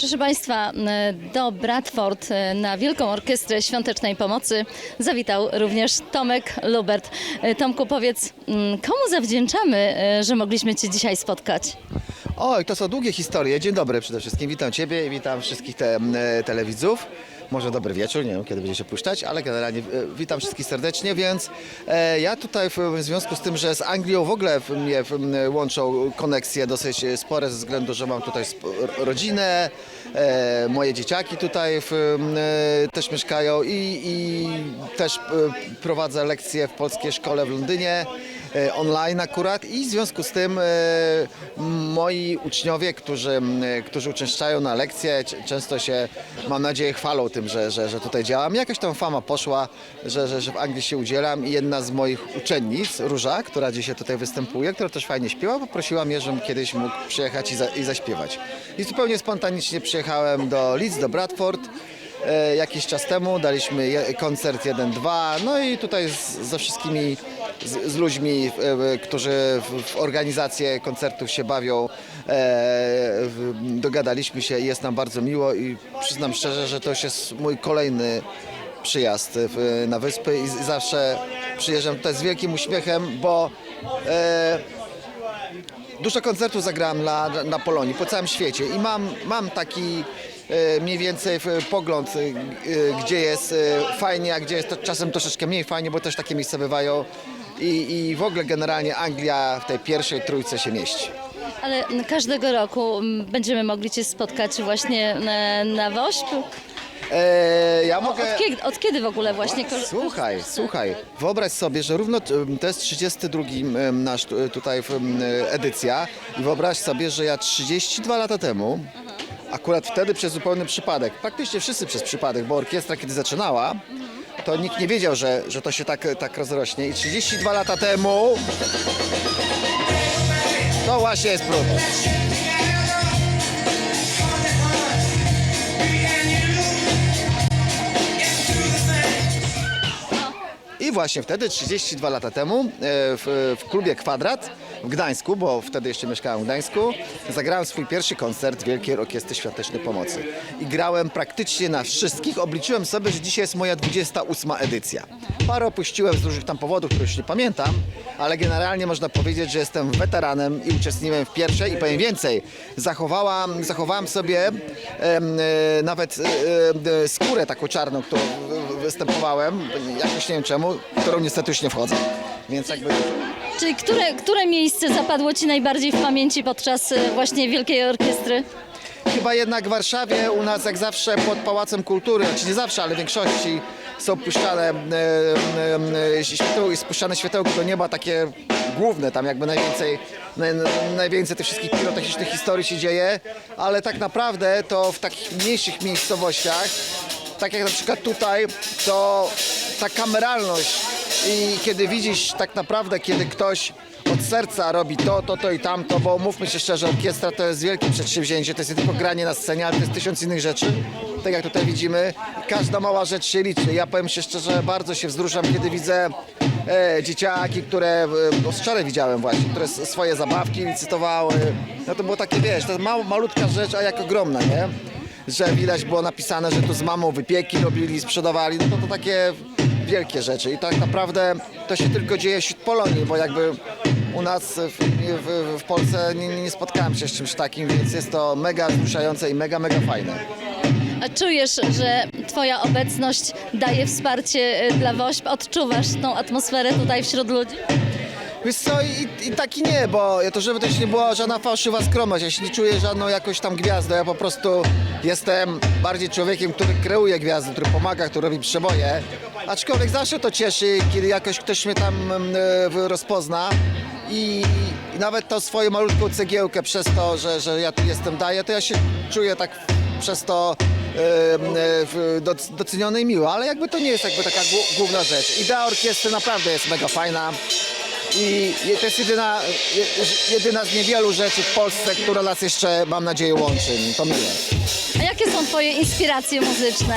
Proszę Państwa, m, do Bradford e, na Wielką Orkiestrę Świątecznej Pomocy zawitał również Tomek Lubert. E, Tomku, powiedz, m, komu zawdzięczamy, e, że mogliśmy Cię dzisiaj spotkać? Oj, to są długie historie. Dzień dobry przede wszystkim. Witam Ciebie i witam wszystkich te, m, e, telewidzów. Może dobry wieczór, nie wiem kiedy będziecie puszczać, ale generalnie e, witam wszystkich serdecznie, więc e, ja tutaj w, związku z tym, że z Anglią w ogóle mnie łączą koneksje dosyć spore ze względu, że mam tutaj rodzinę, e, moje dzieciaki tutaj też mieszkają i, i też prowadzę lekcje w polskiej szkole w Londynie online akurat i w związku z tym e, moi uczniowie, którzy, którzy uczęszczają na lekcje, często się, mam nadzieję, chwalą tym, że, że, że tutaj działam. Jakaś tam fama poszła, że, że, że w Anglii się udzielam i jedna z moich uczennic, Róża, która dzisiaj tutaj występuje, która też fajnie śpiewa, poprosiła mnie, żebym kiedyś mógł przyjechać i, za, i zaśpiewać. I zupełnie spontanicznie przyjechałem do Leeds, do Bradford. E, jakiś czas temu daliśmy koncert 1-2, no i tutaj z, ze wszystkimi z, z ludźmi, e, którzy w, organizację koncertów się bawią, e, dogadaliśmy się i jest nam bardzo miło i przyznam szczerze, że to już jest mój kolejny przyjazd na wyspy i zawsze przyjeżdżam tutaj z wielkim uśmiechem, bo e, Dużo koncertów zagrałem na, na Polonii, po całym świecie i mam, mam taki mniej więcej e, pogląd, e, e, gdzie jest e, fajnie, a gdzie jest to czasem troszeczkę mniej fajnie, bo też takie miejsca bywają i, i w ogóle generalnie Anglia w tej pierwszej trójce się mieści. Ale każdego roku m, będziemy mogli Cię spotkać właśnie na, na WOŚP. E, ja mogę... Od kiedy, od kiedy w ogóle właśnie korzystasz? Słuchaj, słuchaj, wyobraź sobie, że równo to jest 32 em, nasz tu- tutaj edycja i wyobraź sobie, że ja 32 lata temu, akurat wtedy przez zupełny przypadek, praktycznie wszyscy przez przypadek, bo orkiestra kiedy zaczynała, to nikt nie wiedział, że, że to się tak, tak rozrośnie i 32 lata temu to właśnie jest problem. I właśnie wtedy, 32 lata temu, e, w, w klubie Kwadrat w Gdańsku, bo wtedy jeszcze mieszkałem w Gdańsku, zagrałem swój pierwszy koncert Wielkiej Orkiestry Świątecznej Pomocy. I grałem praktycznie na wszystkich. Obliczyłem sobie, że dzisiaj jest moja 28 edycja. Parę opuściłem z różnych tam powodów, których już nie pamiętam, ale generalnie można powiedzieć, że jestem weteranem i uczestniczyłem w pierwszej i powiem więcej. Zachowałam, zachowałem sobie e, nawet e, e, skórę taką czarną, którą występowałem, jakoś nie wiem czemu, w którą niestety już nie wchodzę. Więc jakby Czyli które, które miejsce zapadło Ci najbardziej w pamięci podczas e, właśnie Wielkiej Orkiestry? chyba jednak w Warszawie u nas jak zawsze pod Pałacem Kultury, znaczy nie zawsze, ale w większości są puszczane e, e, e, świateł, jest puszczane światełko do nieba takie główne, tam jakby najwięcej, naj, najwięcej tych wszystkich pirotechnicznych historii się dzieje, ale tak naprawdę to w takich mniejszych miejscowościach, tak jak na przykład tutaj, to ta kameralność i kiedy widzisz tak naprawdę, kiedy ktoś od serca robi to, to, to i tamto, bo mówmy się szczerze, orkiestra to jest wielkie przedsięwzięcie, to jest nie tylko granie na scenie, ale to jest tysiąc innych rzeczy. Tak jak tutaj widzimy, każda mała rzecz się liczy. Ja powiem się szczerze, bardzo się wzruszam, kiedy widzę e, dzieciaki, które, no wczoraj widziałem właśnie, które swoje zabawki licytowały. No to było takie, wiesz, to mał, malutka rzecz, a jak ogromna, nie? Że widać było napisane, że tu z mamą wypieki robili, sprzedawali, no to, to takie wielkie rzeczy i tak naprawdę to się tylko dzieje wśród Polonii, bo jakby u nas w, w, w Polsce nie, nie spotkałem się z czymś takim, więc jest to mega wzruszające i mega, mega fajne. A czujesz, że Twoja obecność daje wsparcie e, dla WOŚP? Odczuwasz tą atmosferę tutaj wśród ludzi? Wiesz co, i, i tak i nie, bo to żeby też nie była żadna fałszywa skromność, ja się nie czuję żadną jakąś tam gwiazdą, ja po prostu jestem bardziej człowiekiem, który kreuje gwiazdy, który pomaga, który robi przeboje, aczkolwiek zawsze to cieszy, kiedy jakoś ktoś mnie tam mm, e, rozpozna i, nawet tą swoją malutką cegiełkę przez to, że, że ja tu jestem daję, to ja się czuję tak przez to e, e, doceniony i miło, ale jakby to nie jest jakby taka głó- główna rzecz. Idea orkiestry naprawdę jest mega fajna. I to jest jedyna, je- jedyna z niewielu rzeczy w Polsce, która nas jeszcze, mam nadzieję, łączy. To miłe. A jakie są Twoje inspiracje muzyczne?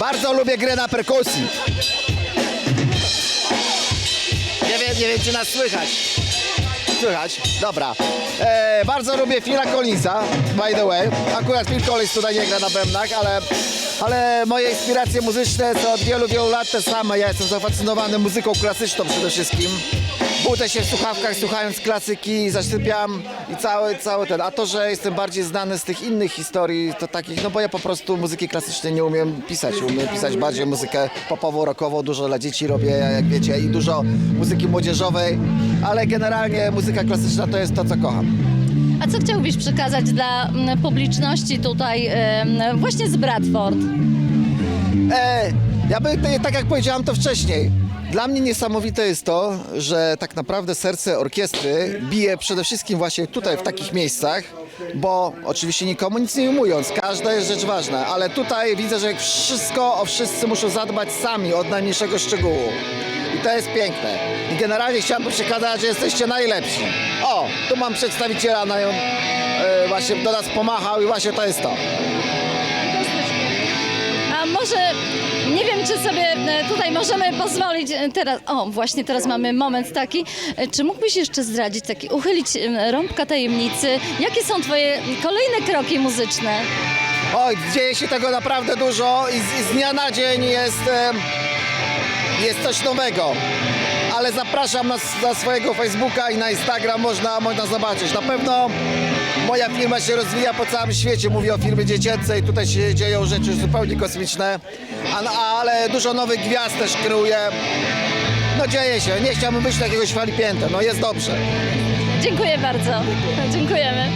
Bardzo lubię grę na perkusji. Nie wiem, nie wiem czy nas słychać. słychać. Dobra. E, bardzo lubię Phila Collinsa, by the way. Akurat Phil Collins tutaj nie gra na bębnach, ale, ale moje inspiracje muzyczne są od wielu, wielu lat te same. Ja jestem zafascynowany muzyką klasyczną przede wszystkim. Budzę się w słuchawkach słuchając klasyki, zasypiam i cały, cały ten. A to, że jestem bardziej znany z tych innych historii, to takich, no bo ja po prostu muzyki klasycznej nie umiem pisać. Umiem pisać bardziej muzykę popową, rockową, dużo dla dzieci robię, jak wiecie, i dużo muzyki młodzieżowej, ale generalnie muzyka klasyczna to jest to, co kocham. A co chciałbyś przekazać dla mm, publiczności tutaj em, właśnie z Bradford? E, ja by, te- tak jak powiedziałam to wcześniej, dla mnie niesamowite jest to, że tak naprawdę serce orkiestry bije przede wszystkim właśnie tutaj, w takich miejscach, bo oczywiście nikomu nic nie ujmując, każda jest rzecz ważna, ale tutaj widzę, że wszystko o wszyscy muszą zadbać sami od najmniejszego szczegółu. I to jest piękne. I generalnie chciałbym przekazać, że jesteście najlepsi. O, tu mam przedstawiciela, na, e, właśnie do nas pomachał i właśnie to jest to. A może, nie wiem, czy sobie e, tutaj możemy pozwolić e, teraz, o właśnie teraz mamy moment taki, E, czy mógłbyś jeszcze zdradzić, taki, uchylić rąbka tajemnicy, jakie są twoje kolejne kroki muzyczne? Oj, dzieje się tego naprawdę dużo i z, z dnia na dzień jest, jest coś nowego. Ale zapraszam na, na swojego Facebooka i na Instagram, można, można zobaczyć. Na pewno moja firma się rozwija po całym świecie. Mówię o firmie dziecięcej, tutaj się dzieją rzeczy zupełnie kosmiczne, a, a, ale dużo nowych gwiazd też kreuję. No dzieje się, nie chciałbym być jakiegoś falipięta, no jest dobrze. Dziękuję bardzo. Dziękujemy.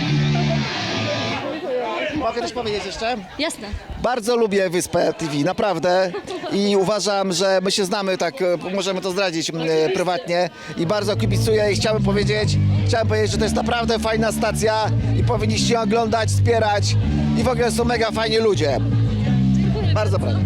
Mogę coś powiedzieć jeszcze? Jasne. Bardzo lubię Wyspę TV, naprawdę. I uważam, że my się znamy, tak e, możemy to zdradzić e, prywatnie. I bardzo kibicuję i chciałbym powiedzieć, chciałem powiedzieć, że to jest naprawdę fajna stacja i powinniście ją oglądać, wspierać. I w ogóle są mega fajni ludzie. Bardzo proszę.